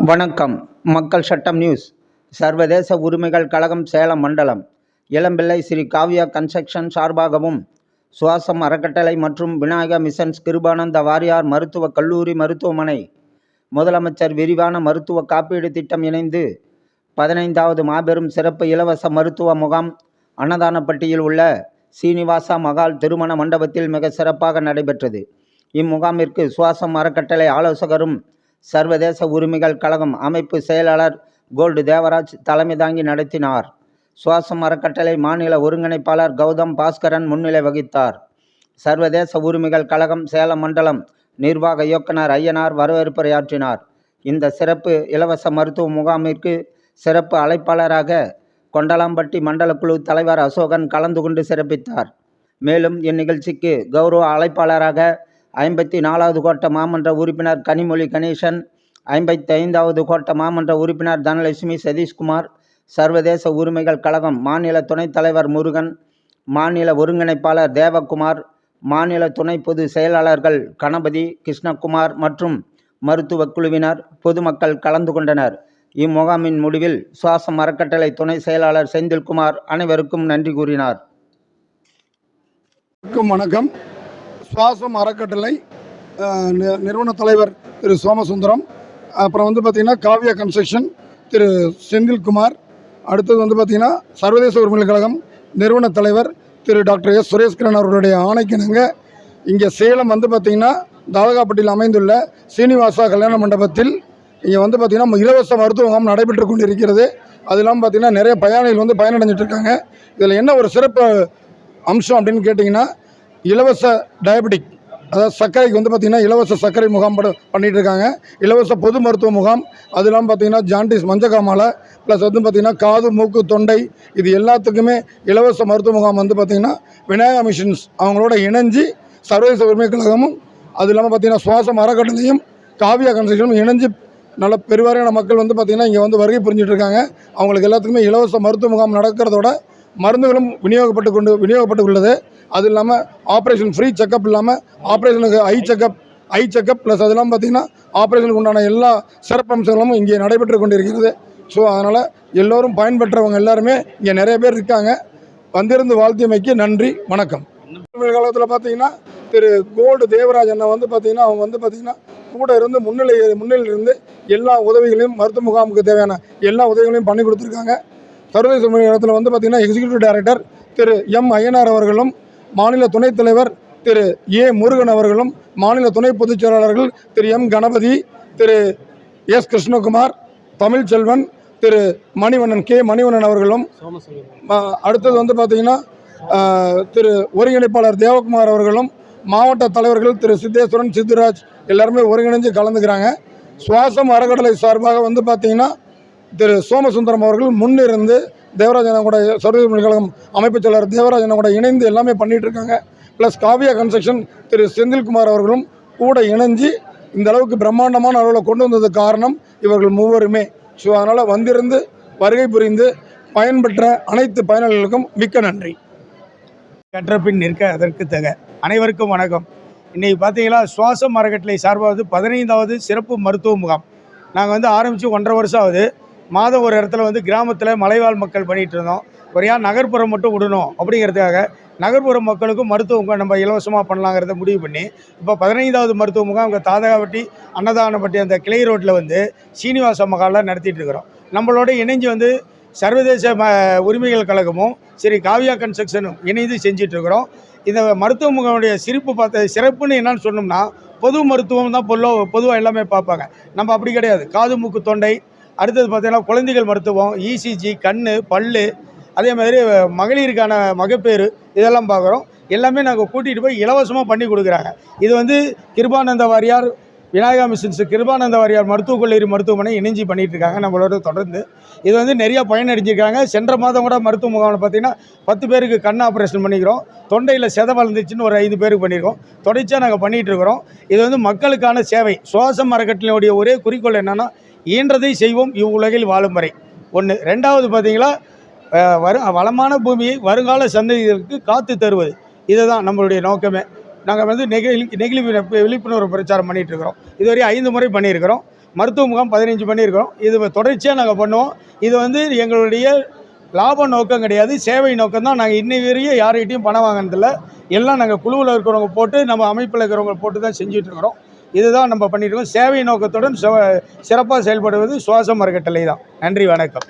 வணக்கம். மக்கள் சட்டம் நியூஸ். சர்வதேச உரிமைகள் கழகம் சேலம் மண்டலம். இளம்பிள்ளை ஸ்ரீ காவ்யா கன்ஸ்ட்ரக்ஷன் சார்பாகவும் சுவாசம் அறக்கட்டளை மற்றும் விநாயக மிஷன்ஸ் கிருபானந்த வாரியார் மருத்துவக் கல்லூரி மருத்துவமனை. முதலமைச்சர் விரிவான மருத்துவ காப்பீடு திட்டம் இணைந்து பதினைந்தாவது மாபெரும் சிறப்பு இலவச மருத்துவ முகாம் அன்னதானப்பட்டியில் உள்ள சீனிவாசா மகால் திருமண மண்டபத்தில் மிக சிறப்பாக நடைபெற்றது. இம்முகாமிற்கு சுவாசம் அறக்கட்டளை ஆலோசகரும் சர்வதேச உரிமைகள் கழகம் அமைப்பு செயலாளர் கோல்டு தேவராஜ் தலைமை தாங்கி நடத்தினார். சுவாசம் அறக்கட்டளை மாநில ஒருங்கிணைப்பாளர் கௌதம் பாஸ்கரன் முன்னிலை வகித்தார். சர்வதேச உரிமைகள் கழகம் சேலம் மண்டலம் நிர்வாக இயக்குனர் ஐயனார் வரவேற்புரையாற்றினார் இந்த சிறப்பு இலவச மருத்துவ முகாமிற்கு சிறப்பு அழைப்பாளராக கொண்டலாம்பட்டி மண்டல குழு தலைவர் அசோகன் கலந்து கொண்டு சிறப்பித்தார். மேலும் இந்நிகழ்ச்சிக்கு கௌரவ அழைப்பாளராக ஐம்பத்தி நாலாவது கோட்ட மாமன்ற உறுப்பினர் கனிமொழி கணேசன் ஐம்பத்தி ஐந்தாவது கோட்ட மாமன்ற உறுப்பினர் தனலட்சுமி சதீஷ்குமார் சர்வதேச உரிமைகள் கழகம் மாநில துணைத் தலைவர் முருகன் மாநில ஒருங்கிணைப்பாளர் தேவகுமார் மாநில துணை பொது செயலாளர்கள் கணபதி கிருஷ்ணகுமார் மற்றும் மருத்துவக் குழுவினர் பொதுமக்கள் கலந்து கொண்டனர். இம்முகாமின் முடிவில் சுவாசம் அறக்கட்டளை துணை செயலாளர் செந்தில்குமார் அனைவருக்கும் நன்றி கூறினார். வணக்கம். சுவாசம் அறக்கட்டளை நிறுவன தலைவர் திரு சோமசுந்தரம் அப்புறம் வந்து பார்த்திங்கன்னா காவ்யா கன்ஸ்ட்ரக்ஷன் திரு செந்தில்குமார் அடுத்தது வந்து பார்த்திங்கன்னா சர்வதேச உரிமைகள் கழகம் நிறுவன தலைவர் திரு டாக்டர் எஸ் சுரேஷ்கிரன் அவர்களுடைய ஆணைக்கிணங்க. இங்கே சேலம் வந்து பார்த்திங்கன்னா தாதகாப்பட்டியில் அமைந்துள்ள சீனிவாசா கல்யாண மண்டபத்தில் இங்கே வந்து பார்த்திங்கன்னா இலவச மருத்துவ முகாம் நடைபெற்று கொண்டிருக்கிறது. அது இல்லாமல் பார்த்திங்கன்னா நிறைய பயணிகள் வந்து பயனடைஞ்சிட்டு இருக்காங்க. இதில் என்ன ஒரு சிறப்பு அம்சம் அப்படின்னு கேட்டிங்கன்னா இலவச டயபெட்டிக் அதாவது சர்க்கரைக்கு வந்து பார்த்திங்கன்னா இலவச சர்க்கரை முகாம் பட பண்ணிகிட்டு இருக்காங்க இலவச பொது மருத்துவ முகாம் அது இல்லாமல் பார்த்திங்கன்னா ஜாண்டிஸ் மஞ்சக்காமலை ப்ளஸ் வந்து பார்த்திங்கன்னா காது மூக்கு தொண்டை இது எல்லாத்துக்குமே இலவச மருத்துவ முகாம் வந்து பார்த்திங்கன்னா விநாயகா மிஷன்ஸ் அவங்களோட இணைஞ்சு சர்வதேச உரிமை கழகமும் அது இல்லாமல் பார்த்திங்கன்னா சுவாசம் அறக்கட்டளையும் காவியா கன்ஸ்ட்ரக்ஷனும் இணைஞ்சு நல்ல பெருவாரியான மக்கள் வந்து பார்த்திங்கன்னா இங்கே வந்து வருகை புரிஞ்சிட்ருக்காங்க அவங்களுக்கு எல்லாத்துக்குமே இலவச மருத்துவ முகாம் நடக்கிறதோட மருந்துகளும் விநியோகப்பட்டு கொண்டு விநியோகப்பட்டு உள்ளது அது இல்லாமல் ஆப்ரேஷன் ஃப்ரீ செக்கப் இல்லாமல் ஆப்ரேஷனுக்கு eye checkup eye checkup plus அதெல்லாம் பார்த்திங்கன்னா ஆப்ரேஷனுக்கு உண்டான எல்லா சிறப்பம்சங்களும் இங்கே நடைபெற்று கொண்டிருக்கிறது. ஸோ அதனால் எல்லோரும் பயன்பெற்றவங்க எல்லாருமே இங்கே நிறைய பேர் இருக்காங்க. வந்திருந்து வாழ்த்தியமைக்கு நன்றி வணக்கம். காலத்தில் பார்த்தீங்கன்னா திரு கோல்டு தேவராஜ் அண்ணா வந்து பார்த்தீங்கன்னா அவங்க வந்து பார்த்தீங்கன்னா கூட இருந்து முன்னிலை முன்னிலையில் இருந்து எல்லா உதவிகளையும் மருத்துவ முகாமுக்கு தேவையான எல்லா உதவிகளையும் பண்ணி கொடுத்துருக்காங்க. சர்வதேச இடத்துல வந்து பார்த்திங்கன்னா executive director Thiru M Ayyanar அவர்களும் மாநில துணைத் தலைவர் திரு ஏ முருகன் அவர்களும் மாநில துணை பொதுச் செயலாளர்கள் Thiru M Ganapathi Thiru S Krishnakumar Tamilselvan Thiru Manivannan K Manivannan அவர்களும். அடுத்தது வந்து பார்த்திங்கன்னா திரு ஒருங்கிணைப்பாளர் தேவகுமார் அவர்களும் மாவட்ட தலைவர்கள் திரு சித்தேஸ்வரன் சித்துராஜ் எல்லாருமே ஒருங்கிணைஞ்சு கலந்துக்கிறாங்க. சுவாசம் அறக்கட்டளை சார்பாக வந்து பார்த்திங்கன்னா திரு சோமசுந்தரம் அவர்கள் முன்னிருந்து தேவராஜன கூட சர்வதேச உரிமைகள் கழகம் அமைப்புச் செயலாளர் தேவராஜன் கூட இணைந்து எல்லாமே பண்ணிகிட்ருக்காங்க இருக்காங்க ப்ளஸ் காவியா கன்ஸ்ட்ரக்ஷன் திரு செந்தில்குமார் அவர்களும் கூட இணைஞ்சு இந்த அளவுக்கு பிரம்மாண்டமான அளவில் கொண்டு வந்தது காரணம் இவர்கள் மூவருமே. ஸோ அதனால் வந்திருந்து வருகை புரிந்து பயன்பெற்ற அனைத்து பயனாளிகளுக்கும் மிக்க நன்றி. கற்றப்பின் பின் நிற்க அதற்கு தக. அனைவருக்கும் வணக்கம். இன்றைக்கி பார்த்தீங்கன்னா சுவாசம் அறக்கட்டளை சார்பாவது பதினைந்தாவது சிறப்பு மருத்துவ முகாம். நாங்கள் வந்து ஆரம்பித்து ஒன்றரை வருஷம் ஆகுது. மாதம் ஒரு இடத்துல வந்து கிராமத்தில் மலைவாழ் மக்கள் பண்ணிகிட்டு இருந்தோம் ஒரே நகர்ப்புறம் மட்டும் விடணும் அப்படிங்கிறதுக்காக நகர்ப்புற மக்களுக்கும் மருத்துவ முகாம் நம்ம இலவசமாக பண்ணலாங்கிறத முடிவு பண்ணி இப்போ பதினைந்தாவது மருத்துவ முகாம் இங்கே தாதகாவட்டி அன்னதானப்பட்டி அந்த கிளை ரோட்டில் வந்து சீனிவாச மகாலில் நடத்திட்டு இருக்கிறோம் நம்மளோட இணைஞ்சு வந்து சர்வதேச ம உரிமைகள் கழகமும் சரி காவியா கன்ஸ்ட்ரக்ஷனும் இணைந்து செஞ்சிட்ருக்கிறோம் இந்த மருத்துவ முகாமுடைய சிறப்பு பார்த்த சிறப்புன்னு என்னன்னு சொன்னோம்னா பொது மருத்துவம் தான் பொல்லோ பொதுவாக எல்லாமே பார்ப்பாங்க. நம்ம அப்படி கிடையாது. காது மூக்கு தொண்டை அடுத்தது பார்த்தீங்கன்னா குழந்தைகள் மருத்துவம் இசிஜி கண் பல் அதே மாதிரி மகளிருக்கான மகப்பேறு இதெல்லாம் பார்க்குறோம். எல்லாமே நாங்கள் கூட்டிகிட்டு போய் இலவசமாக பண்ணி கொடுக்குறாங்க. இது வந்து கிருபானந்த வாரியார் விநாயகா மிஷன்ஸ் கிருபானந்த வாரியார் மருத்துவக் கல்லூரி மருத்துவமனை இணைஞ்சு பண்ணிகிட்டு இருக்காங்க நம்மளோட தொடர்ந்து. இது வந்து நிறையா பயனடைஞ்சிருக்காங்க. சென்ற மாதம் கூட மருத்துவ முகாமில் பார்த்தீங்கன்னா பத்து பேருக்கு கண் ஆப்ரேஷன் பண்ணிக்கிறோம். தொண்டையில் செத வளர்ந்துச்சுன்னு ஒரு ஐந்து பேருக்கு பண்ணியிருக்கோம். தொடர்ச்சியாக நாங்கள் பண்ணிகிட்டு இருக்கிறோம். இது வந்து மக்களுக்கான சேவை. சுவாசம் மரக்கட்டினுடைய ஒரே குறிக்கோள் என்னென்னா ஈன்றதை செய்வோம் இவ்வுலகில் வாழும் வரை. ஒன்று ரெண்டாவது பார்த்தீங்களா வரு வளமான பூமியை வருங்கால சந்ததிகளுக்கு காத்து தருவது. இதுதான் நம்மளுடைய நோக்கமே. நாங்கள் வந்து நெகிழி நெகிழி விழிப்புணர்வு பிரச்சாரம் பண்ணிகிட்ருக்கிறோம் இதுவரை ஐந்து முறை பண்ணியிருக்கிறோம். மருத்துவ முகாம் பதினஞ்சு பண்ணியிருக்கிறோம். இது தொடர்ச்சியாக நாங்கள் பண்ணுவோம். இது வந்து எங்களுடைய லாப நோக்கம் கிடையாது. சேவை நோக்கம் தான். நாங்கள் இன்னை வரையும் யார்கிட்டையும் பணம் வாங்கினதில்ல. எல்லாம் நாங்கள் குழுவில் இருக்கிறவங்க போட்டு நம்ம அமைப்பில் இருக்கிறவங்க போட்டு தான் செஞ்சிட்ருக்கிறோம் இதுதான் நம்ம பண்ணிட்டு சேவை நோக்கத்துடன் சிறப்பாக செயல்படுவது சுவாச மரக்கட்டளை தான். நன்றி வணக்கம்.